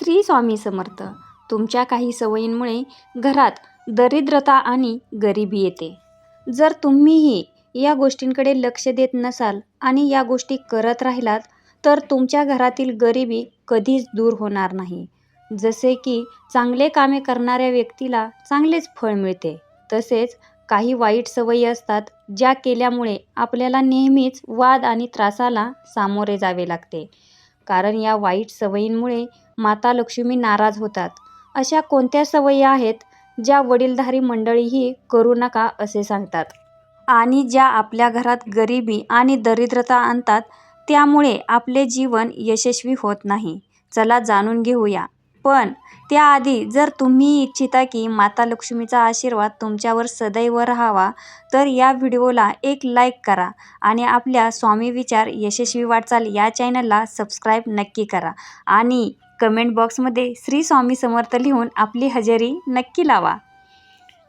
श्री स्वामी समर्थ. तुमच्या काही सवयींमुळे घरात दरिद्रता आणि गरिबी येते. जर तुम्हीही या गोष्टींकडे लक्ष देत नसाल आणि या गोष्टी करत राहिलात तर तुमच्या घरातील गरिबी कधीच दूर होणार नाही. जसे की चांगले कामे करणाऱ्या व्यक्तीला चांगलेच फळ मिळते. तसेच काही वाईट सवयी असतात ज्या केल्यामुळे आपल्याला नेहमीच वाद आणि त्रासाला सामोरे जावे लागते. कारण या वाईट सवयींमुळे माता लक्ष्मी नाराज होतात. अशा कोणत्या सवयी आहेत ज्या वडीलधारी मंडळीही करू नका असे सांगतात? आणि ज्या आपल्या घरात गरिबी आणि दरिद्रता आणतात त्यामुळे आपले जीवन यशस्वी होत नाही. चला जाणून घेऊया. पण त्याआधी जर तुम्ही इच्छिता की माता लक्ष्मीचा आशीर्वाद तुमच्यावर सदैव राहावा तर या व्हिडिओला एक लाईक करा आणि आपल्या स्वामी विचार यशस्वी वाटचाल या चॅनलला सबस्क्राईब नक्की करा आणि कमेंट बॉक्समध्ये श्री स्वामी समर्थ लिहून आपली हजेरी नक्की लावा.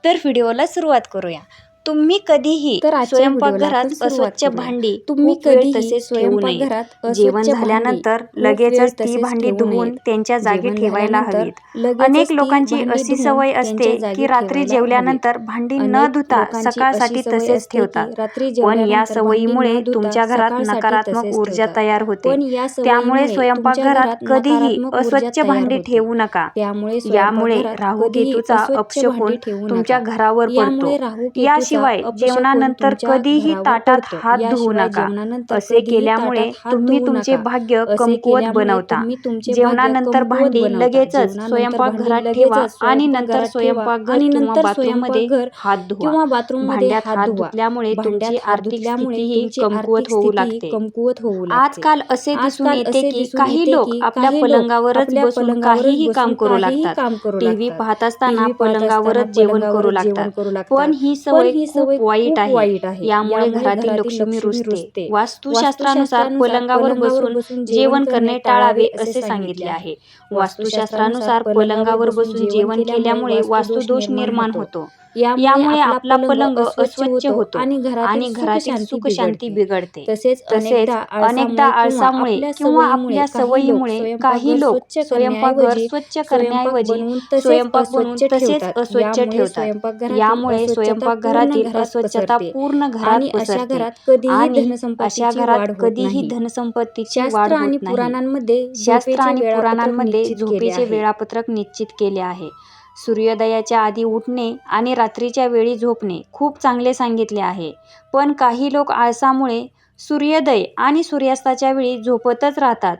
तर व्हिडिओला सुरुवात करूया. तुम्ही कधीही तर आजच्या स्वयंपाकघरात व्हिडिओला आपण सुरुवात अस्वच्छ करूया. भांडी तुम्ही खूप वेळ कधीही तसेच ठेवू नये स्वयंपाकघरात अस्वच्छ जेवण भांडी झाल्यानंतर खूप वेळ लगेचच ती तसेच भांडी ठेवू धुवून नयेत. त्यांच्या जागी जेवण ठेवायला झाल्यानंतर हवीत लगेचच अनेक ती लोकांची भांडी अशी धुवून सवय त्यांच्या असते जागी की रात्री ठेवायला जेवल्यानंतर भांडी न अनेक धुता लोकांची सकाळसाठी सवय तसेच असते की ठेवतात रात्री पण या जेवल्यानंतर सवयीमुळे भांडी न धुता तुमच्या घरात सकाळसाठी नकारात्मक तसेच ऊर्जा ठेवतात. तयार होते पण या त्यामुळे स्वयंपाकघरात घरात कधीही नकारात्मक ऊर्जा अस्वच्छ तयार भांडी होते. ठेवू नका त्यामुळे यामुळे स्वयंपाकघरात राहू कधीही केतूचा अस्वच्छ अपशकुन तुमच्या. घरावर यामुळे पडतो केतूचा अपशकुन जेवणानंतर कधीही ताटात. हात धुवू नका असे केल्यामुळे तुम्ही तुमचे. भाग्य कमकुवत बनवता जेवणानंतर भांडी. लगेचच जेवणानंतर स्वयंपाकघरात भांडी ठेवा आणि नंतर स्वयंपाकघर आणि नंतर स्वयंपाकघर हात धुवा बाथरूममध्ये भांड्यात हात. धुतल्यामुळे तुमची आर्थिक स्थितीही कमकुवत होऊ लागते कमकुवत होऊ. आजकाल असे दिसून येते की काही लोक आपल्या पलंगावरच बसून काहीही काम करू लागतात टीव्ही. पाहत असताना पलंगावरच जेवण करू लागतात. पण ही सवय ही सवय वाईट वाईट आहे. यामुळे घरातील लक्ष्मी रुजते. वास्तुशास्त्रानुसार पलंगावर बसून जेवण करणे टाळावे असे सांगितले आहे. वास्तुशास्त्रानुसार पलंगावर बसून जेवण केल्यामुळे वास्तुदोष निर्माण होतो. यामुळे आपला पलंग अस्वच्छ होतो आणि घरातील सुख शांती बिघडते. तसेच तसेच अनेकदा आळसामुळे किंवा आपल्या सवयीमुळे काही लोक स्वयंपाकघर स्वच्छ करण्याऐवजी स्वयंपाक तसेच अस्वच्छ ठेवतात. यामुळे स्वयंपाकघरातील अस्वच्छता पूर्ण घरात पसरते. आणि अशा घरात कधीही नाही. धनसंपत्तीची शास्त्र वाढ आणि होत नाही. पुराणांमध्ये शास्त्र आणि पुराणांमध्ये झोपेचे. वेळापत्रक निश्चित केले आहे. सूर्योदयाच्या आधी उठणे आणि रात्रीच्या वेळी झोपणे खूप चांगले सांगितले आहे. पण काही लोक आळसामुळे सूर्योदय आणि सूर्यास्ताच्या वेळी झोपतच राहतात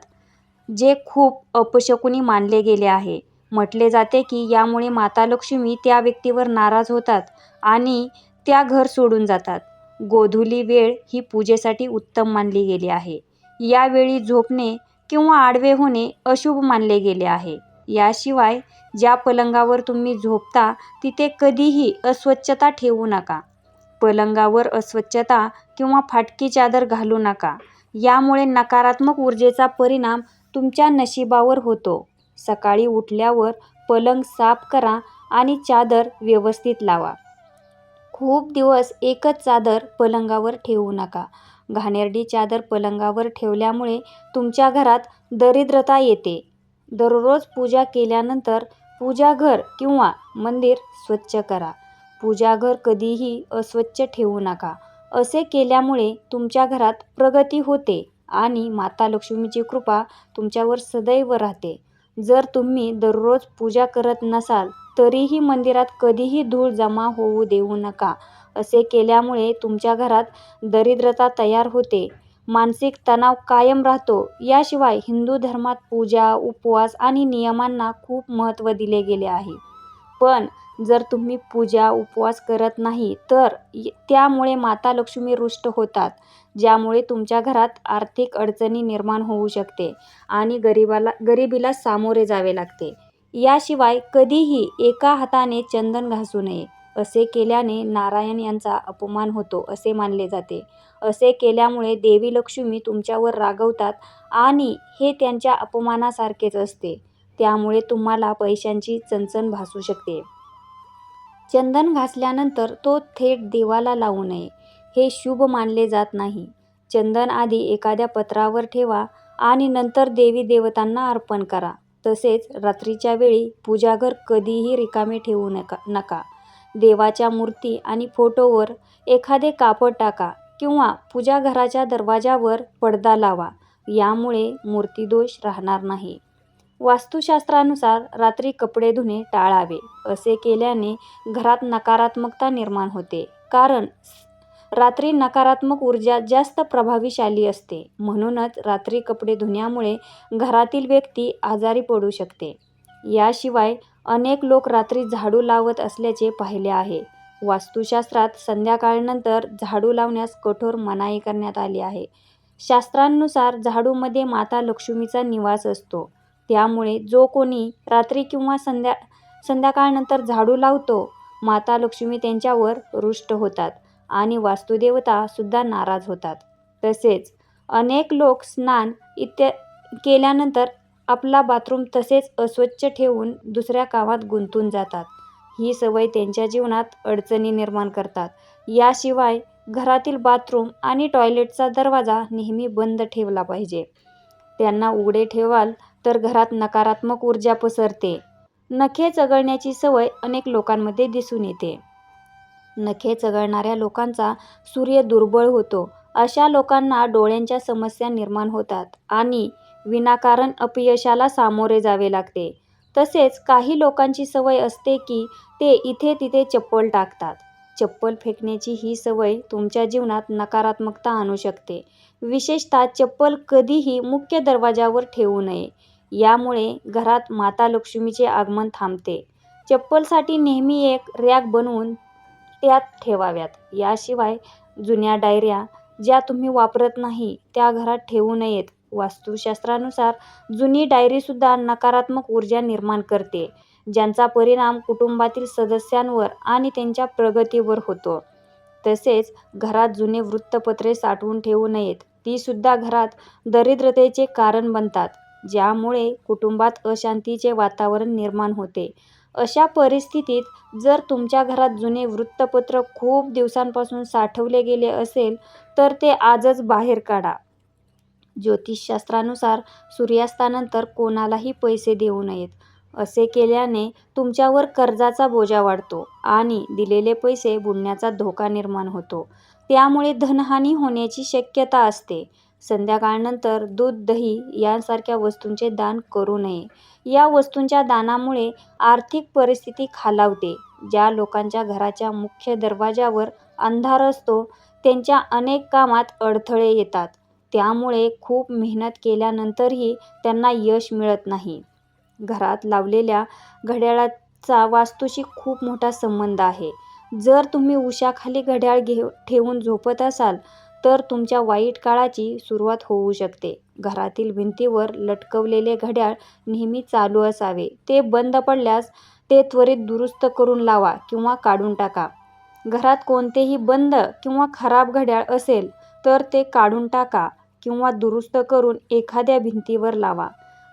जे खूप अपशकुनी मानले गेले आहे. म्हटले जाते की यामुळे माता लक्ष्मी त्या व्यक्तीवर नाराज होतात आणि त्या घर सोडून जातात. गोधुली वेळ ही पूजेसाठी उत्तम मानली गेली आहे. यावेळी झोपणे किंवा आडवे होणे अशुभ मानले गेले आहे. याशिवाय ज्या पलंगावर तुम्ही झोपता तिथे कधीही अस्वच्छता ठेवू नका. पलंगावर अस्वच्छता किंवा फाटकी चादर घालू नका. यामुळे नकारात्मक ऊर्जेचा परिणाम तुमच्या नशिबावर होतो. सकाळी उठल्यावर पलंग साफ करा आणि चादर व्यवस्थित लावा. खूप दिवस एकच चादर पलंगावर ठेवू नका. घाणेरडी चादर पलंगावर ठेवल्यामुळे तुमच्या घरात दरिद्रता येते. दररोज पूजा केल्यानंतर पूजाघर किंवा मंदिर स्वच्छ करा. पूजाघर कधीही अस्वच्छ ठेवू नका. असे केल्यामुळे तुमच्या घरात प्रगती होते आणि माता लक्ष्मीची कृपा तुमच्यावर सदैव राहते. जर तुम्ही दररोज पूजा करत नसाल तरीही मंदिरात कधीही धूळ जमा होऊ देऊ नका. असे केल्यामुळे तुमच्या घरात दरिद्रता तयार होते मानसिक तणाव कायम राहतो. याशिवाय हिंदू धर्मात पूजा उपवास आणि नियमांना खूप महत्त्व दिले गेले आहे. पण जर तुम्ही पूजा उपवास करत नाही तर त्यामुळे माता लक्ष्मी रुष्ट होतात ज्यामुळे तुमच्या घरात आर्थिक अडचणी निर्माण होऊ शकते आणि गरिबाला गरिबीला सामोरे जावे लागते. याशिवाय कधीही एका हाताने चंदन घासू नये. असे केल्याने नारायण यांचा अपमान होतो असे मानले जाते. असे केल्यामुळे देवी लक्ष्मी तुमच्यावर रागवतात आणि हे त्यांच्या अपमानासारखेच असते. त्यामुळे तुम्हाला पैशांची चणचण भासू शकते. चंदन घासल्यानंतर तो थेट देवाला लावू नये. हे शुभ मानले जात नाही. चंदन आधी एखाद्या पत्रावर ठेवा आणि नंतर देवी देवतांना अर्पण करा. तसेच रात्रीच्या वेळी पूजाघर कधीही रिकामे ठेवू नका नका. देवाच्या मूर्ती आणि फोटोवर एखादे कापड टाका किंवा पूजाघराच्या दरवाजावर पडदा लावा. यामुळे मूर्तीदोष राहणार नाही. वास्तुशास्त्रानुसार रात्री कपडे धुणे टाळावे असे केल्याने घरात नकारात्मकता निर्माण होते. कारण रात्री नकारात्मक ऊर्जा जास्त प्रभावीशाली असते. म्हणूनच रात्री कपडे धुण्यामुळे घरातील व्यक्ती आजारी पडू शकते. याशिवाय अनेक लोक रात्री झाडू लावत असल्याचे पाहिले आहे. वास्तुशास्त्रात संध्याकाळनंतर झाडू लावण्यास कठोर मनाई करण्यात आली आहे. शास्त्रांनुसार झाडूमध्ये माता लक्ष्मीचा निवास असतो. त्यामुळे जो कोणी रात्री किंवा संध्या संध्याकाळनंतर झाडू लावतो माता लक्ष्मी त्यांच्यावर रुष्ट होतात आणि वास्तुदेवता सुद्धा नाराज होतात. तसेच अनेक लोक स्नान इत्या केल्यानंतर आपला बाथरूम तसेच अस्वच्छ ठेवून दुसऱ्या कामात गुंतून जातात. ही सवय त्यांच्या जीवनात अडचणी निर्माण करतात. याशिवाय घरातील बाथरूम आणि टॉयलेटचा दरवाजा नेहमी बंद ठेवला पाहिजे. त्यांना उघडे ठेवाल तर घरात नकारात्मक ऊर्जा पसरते. नखे चघळण्याची सवय अनेक लोकांमध्ये दिसून येते. नखे चघळणाऱ्या लोकांचा सूर्य दुर्बळ होतो. अशा लोकांना डोळ्यांच्या समस्या निर्माण होतात आणि विनाकारण अपयशाला सामोरे जावे लागते. तसेच काही लोकांची सवय असते की ते इथे तिथे चप्पल टाकतात. चप्पल फेकण्याची ही सवय तुमच्या जीवनात नकारात्मकता आणू शकते. विशेषतः चप्पल कधीही मुख्य दरवाजावर ठेवू नये. यामुळे घरात माता लक्ष्मीचे आगमन थांबते. चप्पलसाठी नेहमी एक रॅक बनवून त्यात ठेवाव्यात. याशिवाय जुन्या डायऱ्या ज्या तुम्ही वापरत नाही त्या घरात ठेवू नयेत. वास्तुशास्त्रानुसार जुनी डायरीसुद्धा नकारात्मक ऊर्जा निर्माण करते ज्यांचा परिणाम कुटुंबातील सदस्यांवर आणि त्यांच्या प्रगतीवर होतो. तसेच घरात जुने वृत्तपत्रे साठवून ठेवू नयेत तीसुद्धा घरात दरिद्रतेचे कारण बनतात ज्यामुळे कुटुंबात अशांतीचे वातावरण निर्माण होते. अशा परिस्थितीत जर तुमच्या घरात जुने वृत्तपत्र खूप दिवसांपासून साठवले गेले असेल तर ते आजच बाहेर काढा. ज्योतिषशास्त्रानुसार सूर्यास्तानंतर कोणालाही पैसे देऊ नयेत. असे केल्याने तुमच्यावर कर्जाचा बोजा वाढतो आणि दिलेले पैसे बुडण्याचा धोका निर्माण होतो. त्यामुळे धनहानी होण्याची शक्यता असते. संध्याकाळनंतर दूध दही यांसारख्या वस्तूंचे दान करू नये. या वस्तूंच्या दानामुळे आर्थिक परिस्थिती खालावते. ज्या लोकांच्या घराच्या मुख्य दरवाजावर अंधार असतो त्यांच्या अनेक कामात अडथळे येतात. त्यामुळे खूप मेहनत केल्यानंतरही त्यांना यश मिळत नाही. घरात लावलेल्या घड्याळाचा वास्तूशी खूप मोठा संबंध आहे. जर तुम्ही उशाखाली घड्याळ घे ठेवून झोपत असाल तर तुमच्या वाईट काळाची सुरुवात होऊ शकते. घरातील भिंतीवर लटकवलेले घड्याळ नेहमी चालू असावे. ते बंद पडल्यास ते त्वरित दुरुस्त करून लावा किंवा काढून टाका. घरात कोणतेही बंद किंवा खराब घड्याळ असेल तर ते काढून टाका. किंवा दुरुस्त करून एखाद्या भिंतीवर लावा.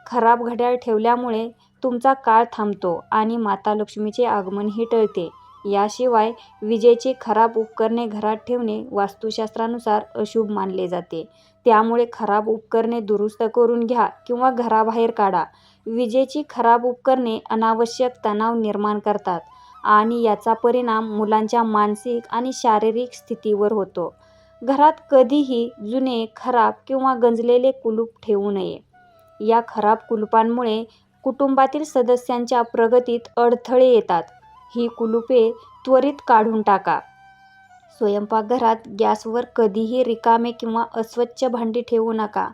खराब घड्याळ ठेवल्यामुळे तुमचा काळ थांबतो आणि माता लक्ष्मीचे आगमनही टळते. याशिवाय विजेची खराब उपकरणे घरात ठेवणे वास्तुशास्त्रानुसार अशुभ मानले जाते. त्यामुळे खराब उपकरणे दुरुस्त करून घ्या किंवा घराबाहेर काढा. विजेची खराब उपकरणे अनावश्यक तणाव निर्माण करतात आणि याचा परिणाम मुलांच्या मानसिक आणि शारीरिक स्थितीवर होतो. घरात कधीही जुने खराब किंवा गंजलेले कुलूप ठेवू नये. या खराब कुलुपांमुळे कुटुंबातील सदस्यांच्या प्रगतीत अडथळे येतात. ही कुलुपे त्वरित काढून टाका. स्वयंपाकघरात गॅसवर कधीही रिकामे किंवा अस्वच्छ भांडी ठेवू नका.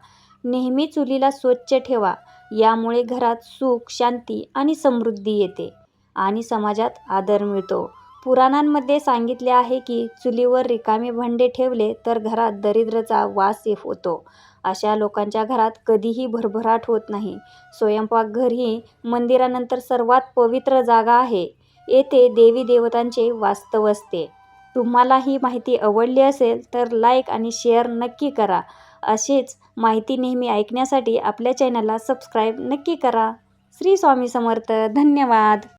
नेहमी चुलीला स्वच्छ ठेवा. यामुळे घरात सुख शांती आणि समृद्धी येते आणि समाजात आदर मिळतो. पुराणांमध्ये सांगितले आहे की चुलीवर रिकामे भांडे ठेवले तर घरात दरिद्रचा वास होतो. अशा लोकांच्या घरात कधीही भरभराट होत नाही. स्वयंपाकघर ही मंदिरानंतर सर्वात पवित्र जागा आहे. येथे देवी देवतांचे वास्तव असते. तुम्हाला ही माहिती आवडली असेल तर लाईक आणि शेअर नक्की करा. अशीच माहिती नेहमी ऐकण्यासाठी आपल्या चॅनलला सबस्क्राईब नक्की करा. श्री स्वामी समर्थ. धन्यवाद.